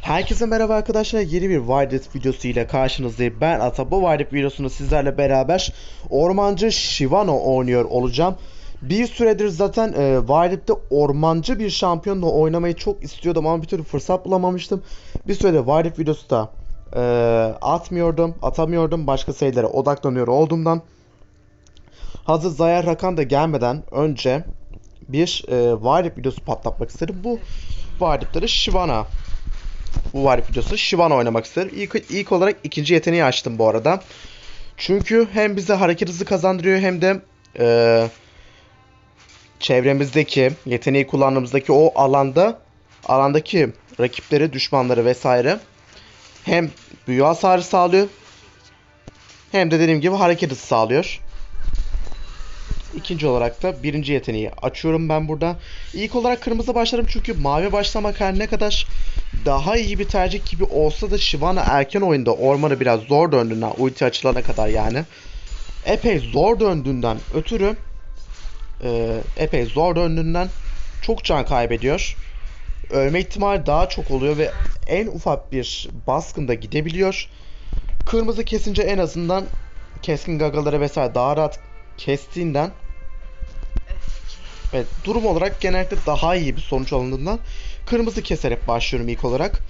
Herkese merhaba arkadaşlar. Yeni bir Wild videosu ile karşınızdayım. Ben Ata. Bu Wild videosunu sizlerle beraber Ormancı Shivano oynuyor olacağım. Bir süredir zaten e, Wild'de ormancı bir şampiyonla oynamayı çok istiyordum ama bir türlü fırsat bulamamıştım. Bir süredir Wild videosu da e, atmıyordum, atamıyordum. Başka şeylere odaklanıyor olduğumdan. Hazır Zayar Rakan da gelmeden önce bir e, Wild videosu patlatmak istedim. Bu Wild'de de Shivana bu var videosu. Shivan oynamak isterim. İlk, ilk olarak ikinci yeteneği açtım bu arada. Çünkü hem bize hareket hızı kazandırıyor hem de e, çevremizdeki yeteneği kullandığımızdaki o alanda alandaki rakipleri, düşmanları vesaire hem büyü hasarı sağlıyor hem de dediğim gibi hareket hızı sağlıyor. İkinci olarak da birinci yeteneği açıyorum ben burada. İlk olarak kırmızı başlarım çünkü mavi başlamak her ne kadar daha iyi bir tercih gibi olsa da Shyvana erken oyunda ormanı biraz zor döndüğünden ulti açılana kadar yani epey zor döndüğünden ötürü e, epey zor döndüğünden çok can kaybediyor. Ölme ihtimali daha çok oluyor ve en ufak bir baskında gidebiliyor. Kırmızı kesince en azından keskin gagaları vesaire daha rahat kestiğinden Evet, durum olarak genellikle daha iyi bir sonuç alındığından kırmızı keserek başlıyorum ilk olarak.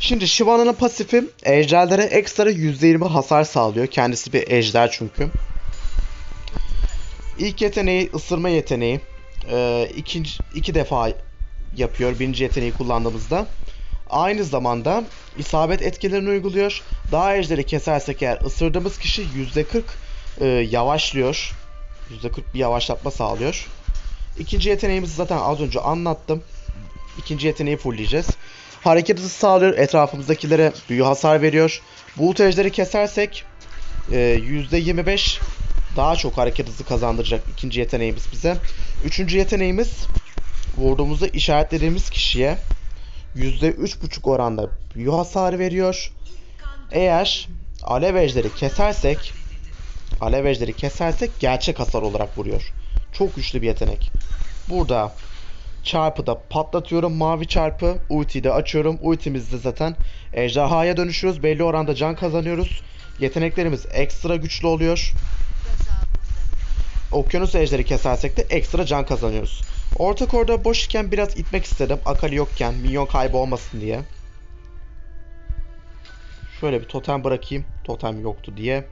Şimdi Shivana'nın pasifi ejderlere ekstra %20 hasar sağlıyor. Kendisi bir ejder çünkü. İlk yeteneği ısırma yeteneği. Ee, ikinci, iki defa yapıyor birinci yeteneği kullandığımızda. Aynı zamanda isabet etkilerini uyguluyor. Daha ejderi kesersek eğer ısırdığımız kişi %40 e, yavaşlıyor. %40 bir yavaşlatma sağlıyor. İkinci yeteneğimizi zaten az önce anlattım. İkinci yeteneği fullleyeceğiz. Hareket hızı sağlıyor. Etrafımızdakilere büyü hasar veriyor. Bulut ejderi kesersek e, %25 daha çok hareket hızı kazandıracak ikinci yeteneğimiz bize. Üçüncü yeteneğimiz vurduğumuzda işaretlediğimiz kişiye %3.5 oranda büyü hasarı veriyor. Eğer alev ejderi kesersek alev ejderi kesersek gerçek hasar olarak vuruyor. Çok güçlü bir yetenek. Burada çarpıda patlatıyorum. Mavi çarpı. Ultiyi de açıyorum. Ultimizde zaten ejderhaya dönüşüyoruz. Belli oranda can kazanıyoruz. Yeteneklerimiz ekstra güçlü oluyor. Okyanus ejderi kesersek de ekstra can kazanıyoruz. Orta koridor boş iken biraz itmek istedim. Akali yokken minyon kaybı olmasın diye. Şöyle bir totem bırakayım. Totem yoktu diye.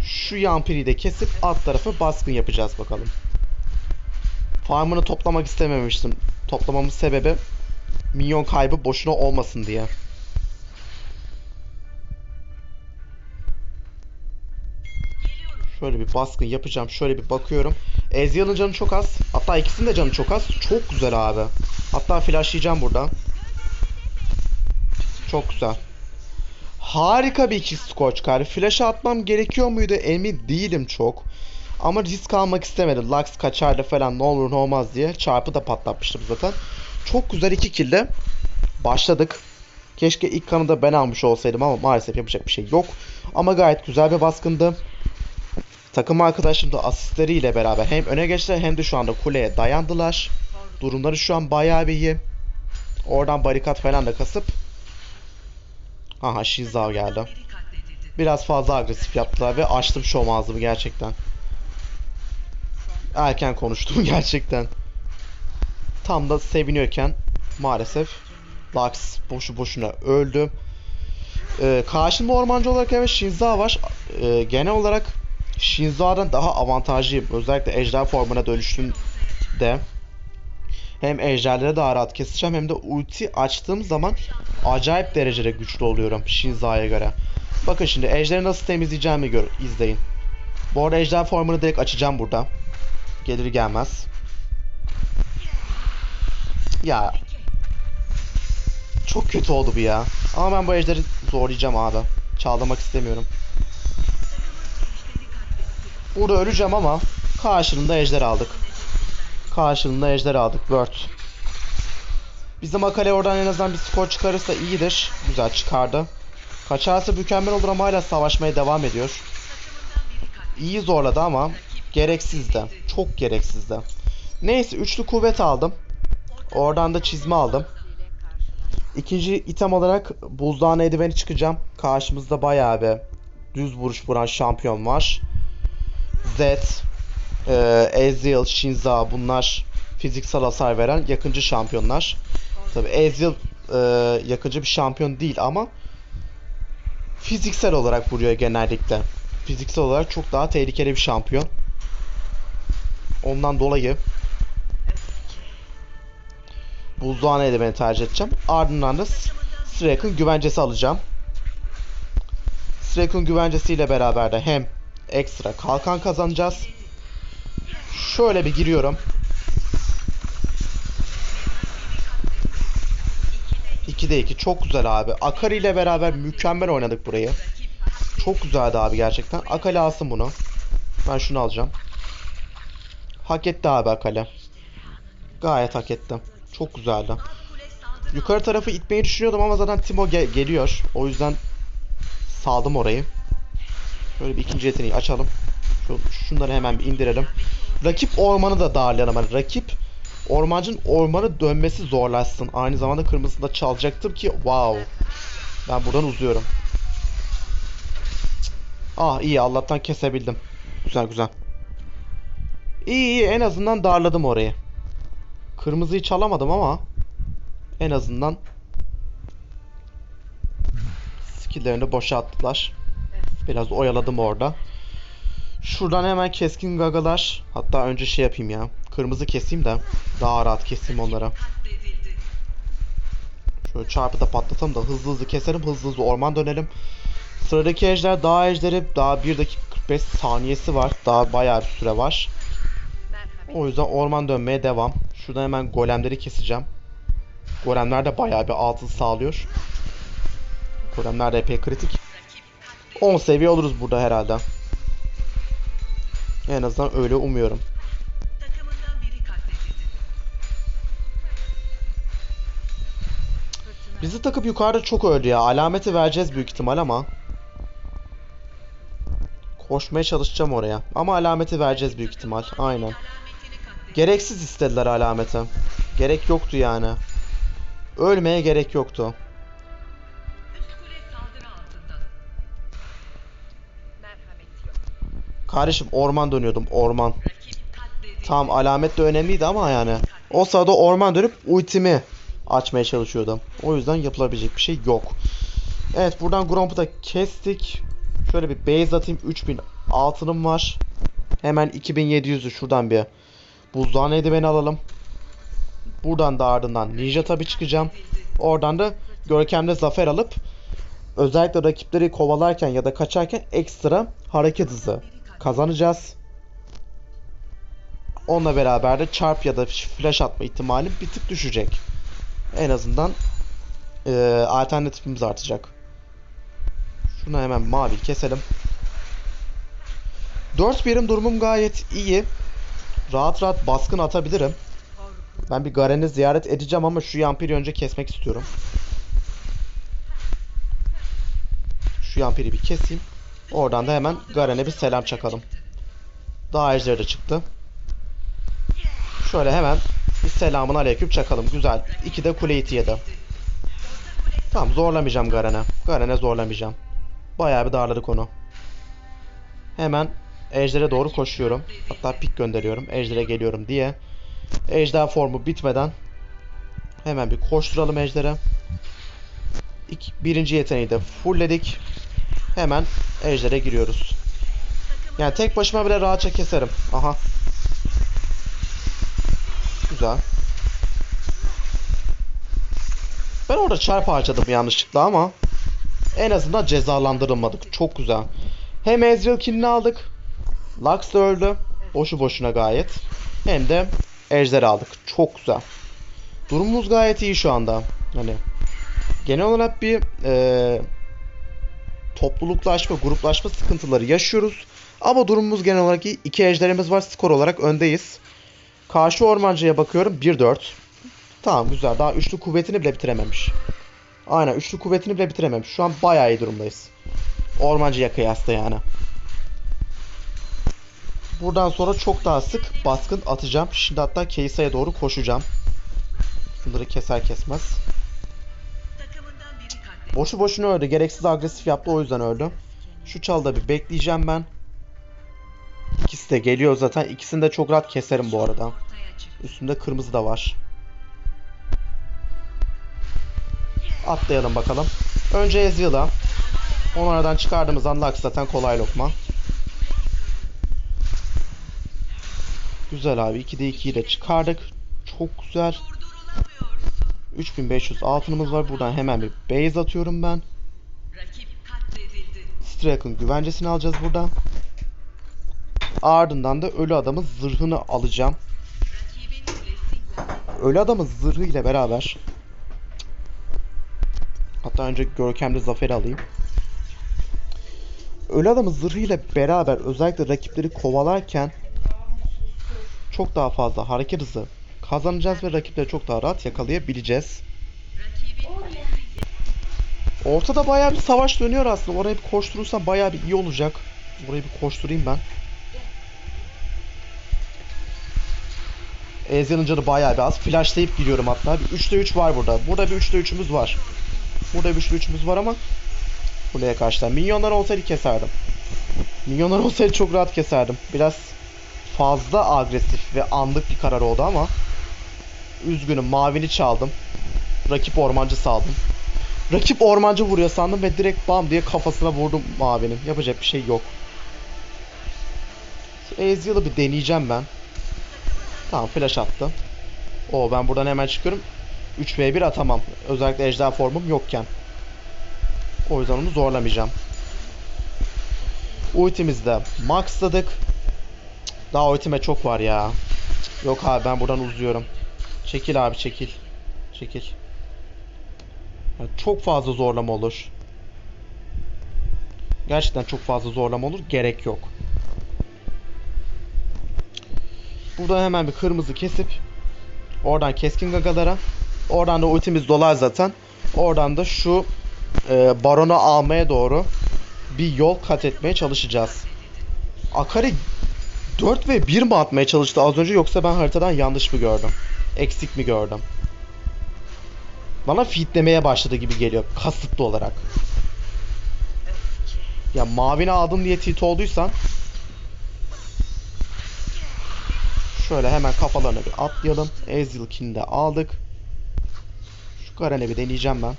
Şu yampiri de kesip alt tarafı baskın yapacağız bakalım. Farmını toplamak istememiştim. Toplamamın sebebi minyon kaybı boşuna olmasın diye. Şöyle bir baskın yapacağım. Şöyle bir bakıyorum. Ezreal'ın canı çok az. Hatta ikisinin de canı çok az. Çok güzel abi. Hatta flashlayacağım burada. Çok güzel. Harika bir iki skor çıkar. Flash'a atmam gerekiyor muydu emin değilim çok. Ama risk almak istemedim. Lux kaçardı falan ne olur ne olmaz diye. Çarpı da patlatmıştım zaten. Çok güzel iki kilde başladık. Keşke ilk kanı da ben almış olsaydım ama maalesef yapacak bir şey yok. Ama gayet güzel bir baskındı. Takım arkadaşım da asistleriyle beraber hem öne geçtiler hem de şu anda kuleye dayandılar. Durumları şu an bayağı bir iyi. Oradan barikat falan da kasıp Aha Shinzao geldi. Biraz fazla agresif yaptılar ve açtım şom ağzımı gerçekten. Erken konuştum gerçekten. Tam da seviniyorken maalesef Lux boşu boşuna öldü. Ee, karşımda ormancı olarak evet Shinzao var. Ee, genel olarak Shinzao'dan daha avantajlıyım. Özellikle ejder formuna dönüştüğümde hem ejderlere daha rahat keseceğim hem de ulti açtığım zaman acayip derecede güçlü oluyorum Shinzao'ya göre. Bakın şimdi ejderi nasıl temizleyeceğimi gör, izleyin. Bu arada ejder formunu direkt açacağım burada. Gelir gelmez. Ya. Çok kötü oldu bu ya. Ama ben bu ejderi zorlayacağım abi. Çaldırmak istemiyorum. Burada öleceğim ama karşılığında ejder aldık. Karşılığında ejder aldık. Word. Bizim Akale oradan en azından bir skor çıkarırsa iyidir. Güzel çıkardı. Kaçarsa mükemmel olur ama hala savaşmaya devam ediyor. İyi zorladı ama gereksizdi. Çok gereksizdi. Neyse üçlü kuvvet aldım. Oradan da çizme aldım. İkinci item olarak buzdağına eldiveni çıkacağım. Karşımızda bayağı bir düz vuruş vuran şampiyon var. Z, e, Ezreal, Shinza bunlar fiziksel hasar veren yakıncı şampiyonlar. Tabi Ezreal e, yakıncı bir şampiyon değil ama fiziksel olarak vuruyor genellikle. Fiziksel olarak çok daha tehlikeli bir şampiyon. Ondan dolayı buzdağına eldiveni tercih edeceğim. Ardından da Strake'ın güvencesi alacağım. Strake'ın güvencesiyle beraber de hem ekstra kalkan kazanacağız. Şöyle bir giriyorum. 2'de 2 çok güzel abi. Akari ile beraber mükemmel oynadık burayı. Çok güzeldi abi gerçekten. Akali alsın bunu. Ben şunu alacağım. Hak etti abi Akali. Gayet hak etti. Çok güzeldi. Yukarı tarafı itmeyi düşünüyordum ama zaten Timo ge- geliyor. O yüzden saldım orayı. Şöyle bir ikinci yeteneği açalım. Şu, şunları hemen bir indirelim. Rakip ormanı da darlayalım. Hani rakip ormancının ormanı dönmesi zorlaşsın. Aynı zamanda kırmızısını da çalacaktım ki wow. Ben buradan uzuyorum. Ah iyi Allah'tan kesebildim. Güzel güzel. İyi iyi en azından darladım orayı. Kırmızıyı çalamadım ama en azından skilllerini boşa attılar. Biraz oyaladım orada. Şuradan hemen keskin gagalar. Hatta önce şey yapayım ya. Kırmızı keseyim de daha rahat keseyim onlara. Şöyle çarpı da patlatalım da hızlı hızlı keselim. Hızlı hızlı orman dönelim. Sıradaki ejder dağ ejderi daha 1 dakika 45 saniyesi var. Daha bayağı bir süre var. O yüzden orman dönmeye devam. Şuradan hemen golemleri keseceğim. Golemler de bayağı bir altın sağlıyor. Golemler de epey kritik. 10 seviye oluruz burada herhalde. En azından öyle umuyorum. Bizi takıp yukarıda çok öldü ya. Alameti vereceğiz büyük ihtimal ama. Koşmaya çalışacağım oraya. Ama alameti vereceğiz büyük ihtimal. Aynen. Gereksiz istediler alameti. Gerek yoktu yani. Ölmeye gerek yoktu. Kardeşim orman dönüyordum orman. Tamam alamet de önemliydi ama yani. O sırada orman dönüp ultimi açmaya çalışıyordum. O yüzden yapılabilecek bir şey yok. Evet buradan Gromp'u da kestik. Şöyle bir base atayım. 3000 altınım var. Hemen 2700'ü şuradan bir buzdağın eldiveni alalım. Buradan da ardından Ninja tabi çıkacağım. Oradan da görkemli zafer alıp özellikle rakipleri kovalarken ya da kaçarken ekstra hareket hızı kazanacağız. Onunla beraber de çarp ya da flash atma ihtimalim bir tık düşecek. En azından eee, alternatifimiz artacak. Şunu hemen mavi keselim. 4 birim durumum gayet iyi. Rahat rahat baskın atabilirim. Ben bir Garen'i ziyaret edeceğim ama şu Yampiri önce kesmek istiyorum. Şu Yampiri bir keseyim. Oradan da hemen Garen'e bir selam çakalım. Daha ejderi de çıktı. Şöyle hemen bir selamun aleyküm çakalım. Güzel. İki de kule iti yedi. Tamam zorlamayacağım Garen'e. Garen'e zorlamayacağım. Bayağı bir darladık onu. Hemen Ejder'e doğru koşuyorum. Hatta pik gönderiyorum. Ejder'e geliyorum diye. Ejder formu bitmeden hemen bir koşturalım Ejder'e. Birinci yeteneği de fullledik. Hemen Ejder'e giriyoruz. Yani tek başıma bile rahatça keserim. Aha. Güzel. Ben orada çarp harcadım yanlışlıkla ama en azından cezalandırılmadık. Çok güzel. Hem Ezreal killini aldık. Lux öldü. Boşu boşuna gayet. Hem de Ejder aldık. Çok güzel. Durumumuz gayet iyi şu anda. Hani genel olarak bir eee topluluklaşma, gruplaşma sıkıntıları yaşıyoruz. Ama durumumuz genel olarak iyi. İki ejderimiz var. Skor olarak öndeyiz. Karşı ormancıya bakıyorum. 1-4. Tamam güzel. Daha üçlü kuvvetini bile bitirememiş. Aynen üçlü kuvvetini bile bitirememiş. Şu an bayağı iyi durumdayız. Ormancıya kıyasla yani. Buradan sonra çok daha sık baskın atacağım. Şimdi hatta Keisa'ya doğru koşacağım. Şunları keser kesmez. Boşu boşuna öldü. Gereksiz agresif yaptı o yüzden öldü. Şu çalda bir bekleyeceğim ben. İkisi de geliyor zaten. İkisini de çok rahat keserim bu arada. Üstümde kırmızı da var. Atlayalım bakalım. Önce Ezreal'a. Onu aradan çıkardığımız anda Lux zaten kolay lokma. Güzel abi. 2'de 2'yi de çıkardık. Çok güzel. Durdurulamıyorsun. 3500 altınımız var. Buradan hemen bir base atıyorum ben. Strake'ın güvencesini alacağız buradan. Ardından da ölü adamın zırhını alacağım. Ölü adamın zırhı ile beraber Hatta önce görkemli zaferi alayım. Ölü adamın zırhı ile beraber özellikle rakipleri kovalarken çok daha fazla hareket hızı kazanacağız ve rakipleri çok daha rahat yakalayabileceğiz. Ortada bayağı bir savaş dönüyor aslında. Oraya bir koşturursam bayağı bir iyi olacak. Orayı bir koşturayım ben. Ezreal'ın canı bayağı bir az. Flashlayıp giriyorum hatta. Bir 3'te 3 var burada. Burada bir 3'te 3'ümüz var. Burada bir 3'te 3'ümüz var ama Buraya karşılar. Minyonlar olsaydı keserdim. Minyonlar olsaydı çok rahat keserdim. Biraz fazla agresif ve anlık bir karar oldu ama üzgünüm mavini çaldım. Rakip ormancı saldım. Rakip ormancı vuruyor sandım ve direkt bam diye kafasına vurdum mavinin. Yapacak bir şey yok. Ezreal'ı bir deneyeceğim ben. Tamam flash attı. O ben buradan hemen çıkıyorum. 3v1 atamam. Özellikle ejder formum yokken. O yüzden onu zorlamayacağım. Ultimizi de maxladık. Daha ultime çok var ya. Yok abi ben buradan uzuyorum. Çekil abi çekil. Çekil. Ya çok fazla zorlama olur. Gerçekten çok fazla zorlama olur. Gerek yok. Buradan hemen bir kırmızı kesip oradan keskin gagalara oradan da ultimiz dolar zaten. Oradan da şu e, baronu almaya doğru bir yol kat etmeye çalışacağız. Akari 4 ve 1 mi atmaya çalıştı az önce yoksa ben haritadan yanlış mı gördüm? Eksik mi gördüm? Bana fitlemeye başladı gibi geliyor kasıtlı olarak. Ya mavini aldım diye tilt olduysan Şöyle hemen kafalarına bir atlayalım. Ezreal'kini de aldık. Şu Garen'i bir deneyeceğim ben.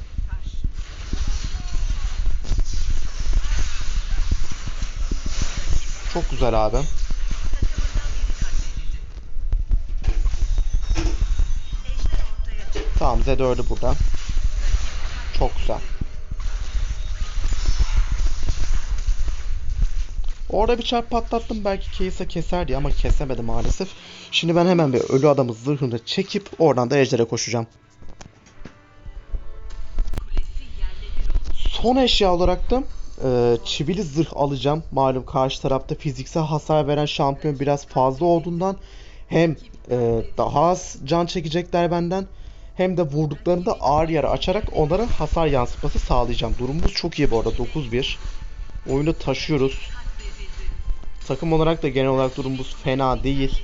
Çok güzel abi. Tamam Zed öldü burada. Çok güzel. Orada bir çarp patlattım belki Kaysa keserdi ama kesemedi maalesef. Şimdi ben hemen bir ölü adamın zırhını çekip oradan da ejdere koşacağım. Son eşya olarak da e, çivili zırh alacağım. Malum karşı tarafta fiziksel hasar veren şampiyon biraz fazla olduğundan hem e, daha az can çekecekler benden hem de vurduklarında ağır yara açarak onlara hasar yansıtması sağlayacağım. Durumumuz çok iyi bu arada 9-1. Oyunu taşıyoruz. Takım olarak da genel olarak durumumuz fena değil.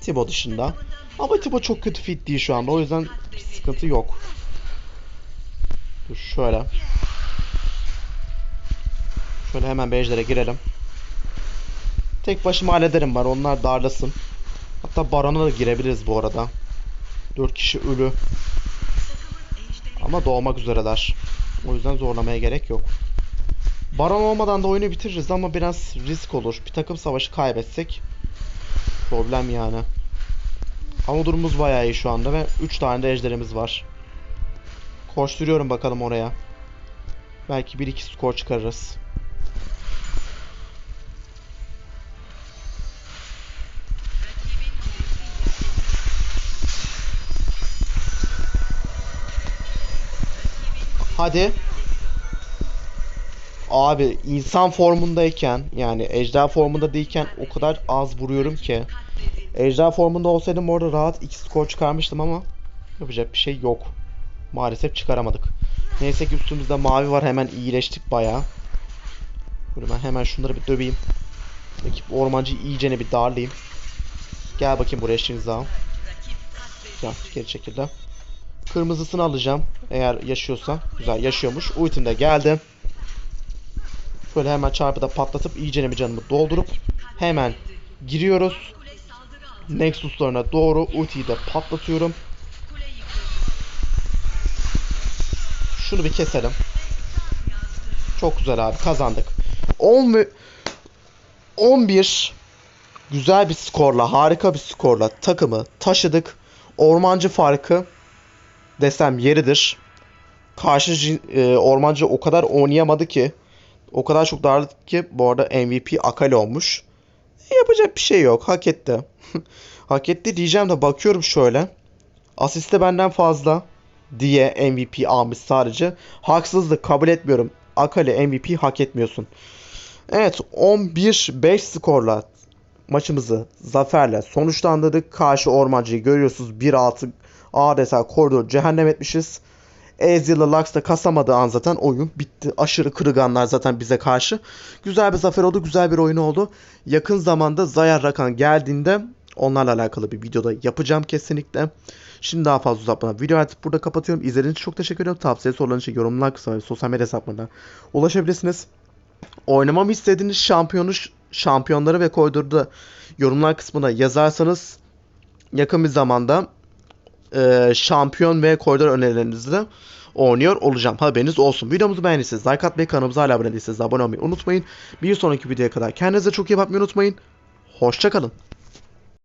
Tibo dışında. Ama Tibo çok kötü fit değil şu anda. O yüzden sıkıntı yok. Dur şöyle. Şöyle hemen bejlere girelim. Tek başıma hallederim var. Onlar darlasın. Hatta Baron'a da girebiliriz bu arada. 4 kişi ölü. Ama doğmak üzereler. O yüzden zorlamaya gerek yok. Baron olmadan da oyunu bitiririz ama biraz risk olur. Bir takım savaşı kaybetsek problem yani. Ama durumumuz bayağı iyi şu anda ve 3 tane de ejderimiz var. Koşturuyorum bakalım oraya. Belki 1-2 skor çıkarırız. Hadi. Abi insan formundayken yani ejder formunda değilken o kadar az vuruyorum ki. Ejder formunda olsaydım orada rahat 2 skor çıkarmıştım ama yapacak bir şey yok. Maalesef çıkaramadık. Neyse ki üstümüzde mavi var hemen iyileştik bayağı. Böyle ben hemen şunları bir döveyim. Rakip ormancıyı iyicene bir darlayayım. Gel bakayım buraya Shinzao. Güzel geri çekildi. Kırmızısını alacağım. Eğer yaşıyorsa. Güzel yaşıyormuş. Ultim de geldi. Şöyle hemen çarpıda patlatıp iyice bir canımı doldurup hemen giriyoruz. Nexus'larına doğru ultiyi de patlatıyorum. Şunu bir keselim. Çok güzel abi kazandık. 10 ve 11 güzel bir skorla, harika bir skorla takımı taşıdık. Ormancı farkı desem yeridir. Karşı e, ormancı o kadar oynayamadı ki o kadar çok darladı ki bu arada MVP Akali olmuş. E, yapacak bir şey yok. Hak etti. Hak etti diyeceğim de bakıyorum şöyle. Asiste benden fazla diye MVP almış sadece. Haksızlık kabul etmiyorum. Akali MVP hak etmiyorsun. Evet 11-5 skorla maçımızı zaferle sonuçlandırdık. Karşı ormancıyı görüyorsunuz 1-6 adeta koridor cehennem etmişiz. Ezreal'la Lux da kasamadığı an zaten oyun bitti. Aşırı kırıganlar zaten bize karşı. Güzel bir zafer oldu, güzel bir oyun oldu. Yakın zamanda Zayar Rakan geldiğinde onlarla alakalı bir videoda yapacağım kesinlikle. Şimdi daha fazla uzatmadan video artık burada kapatıyorum. İzlediğiniz için çok teşekkür ederim. Tavsiye sorularınız için yorumlar kısmına sosyal medya hesaplarına ulaşabilirsiniz. Oynamamı istediğiniz şampiyonu, şampiyonları ve koridorda yorumlar kısmına yazarsanız yakın bir zamanda e, şampiyon ve koridor önerilerinizi de oynuyor olacağım. Haberiniz olsun. Videomuzu beğendiyseniz like atmayı, kanalımıza hala abone değilseniz abone olmayı unutmayın. Bir sonraki videoya kadar kendinize çok iyi bakmayı unutmayın. Hoşçakalın.